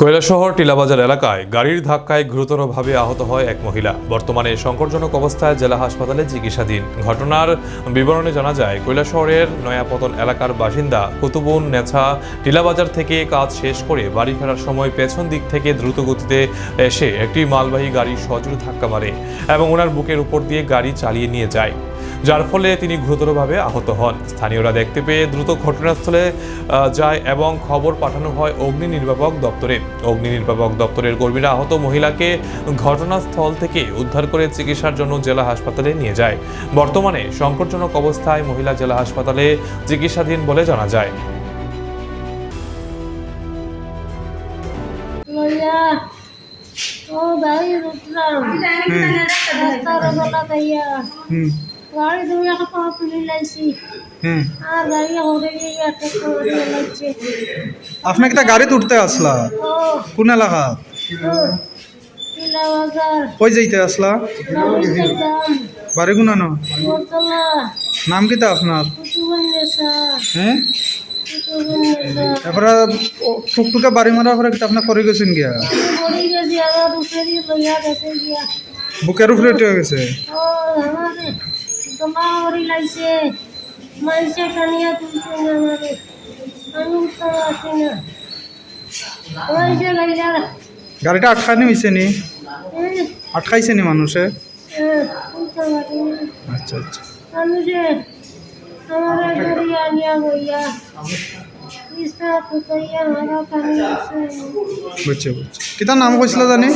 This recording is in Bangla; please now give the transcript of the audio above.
কৈলাসহর টিলাবাজার এলাকায় গাড়ির ধাক্কায় গুরুতরভাবে আহত হয় এক মহিলা। বর্তমানে সংকটজনক অবস্থায় জেলা হাসপাতালে চিকিৎসাধীন। ঘটনার বিবরণে জানা যায়, কৈলাসহরের নয়াপতন এলাকার বাসিন্দা কুতুবুন নেছা টিলাবাজার থেকে কাজ শেষ করে বাড়ি ফেরার সময় পেছন দিক থেকে দ্রুত গতিতে এসে একটি মালবাহী গাড়ি সজোরে ধাক্কা মারে এবং ওনার বুকের উপর দিয়ে গাড়ি চালিয়ে নিয়ে যায়। যার ফলে তিনি গুরুতরভাবে আহত হন। স্থানীয়রা দেখতে পেয়ে দ্রুত ঘটনাস্থলে যায় এবং খবর পাঠানো হয় অগ্নি নির্বাপক দপ্তরে। অগ্নি নির্বাপক দপ্তরের কর্মীরা আহত মহিলাকে ঘটনাস্থল থেকে উদ্ধার করে চিকিৎসার জন্য জেলা হাসপাতালে নিয়ে যায়। বর্তমানে সংকটজনক অবস্থায় মহিলা জেলা হাসপাতালে চিকিৎসাধীন বলে জানা যায়। গাড়ি উঠলাম রাস্তার গলা গাইয়া হুম। গাড়ি তুমি একটা তুলি লাইছি হুম। আর গাড়ি হরে গিয়ে টেক করে লাইছে আপনি একটা গাড়িতে উঠতে আসলা কোন এলাকা কই যাইতে আসলা বাড়ি গুনানো নাম কিতা আপনার হ্যাঁ নেশা টুকটুকে বাড়ি মারার পরে আপনার করে গেছেন গিয়া? বুকের উপরে উঠে গেছে? ও আমারে দমা হরি লাইছে। মাইসে টানিয়া তুলছে না আমারে আমি উঠতে পারছি না। গাড়িটা আটকানি হয়েছে নি? এই, আটকাইছে নি মানুষে? না। আচ্ছা আচ্ছা। গইয়া বুঝছে বুঝছে। কিতা নাম কইছিল জানি?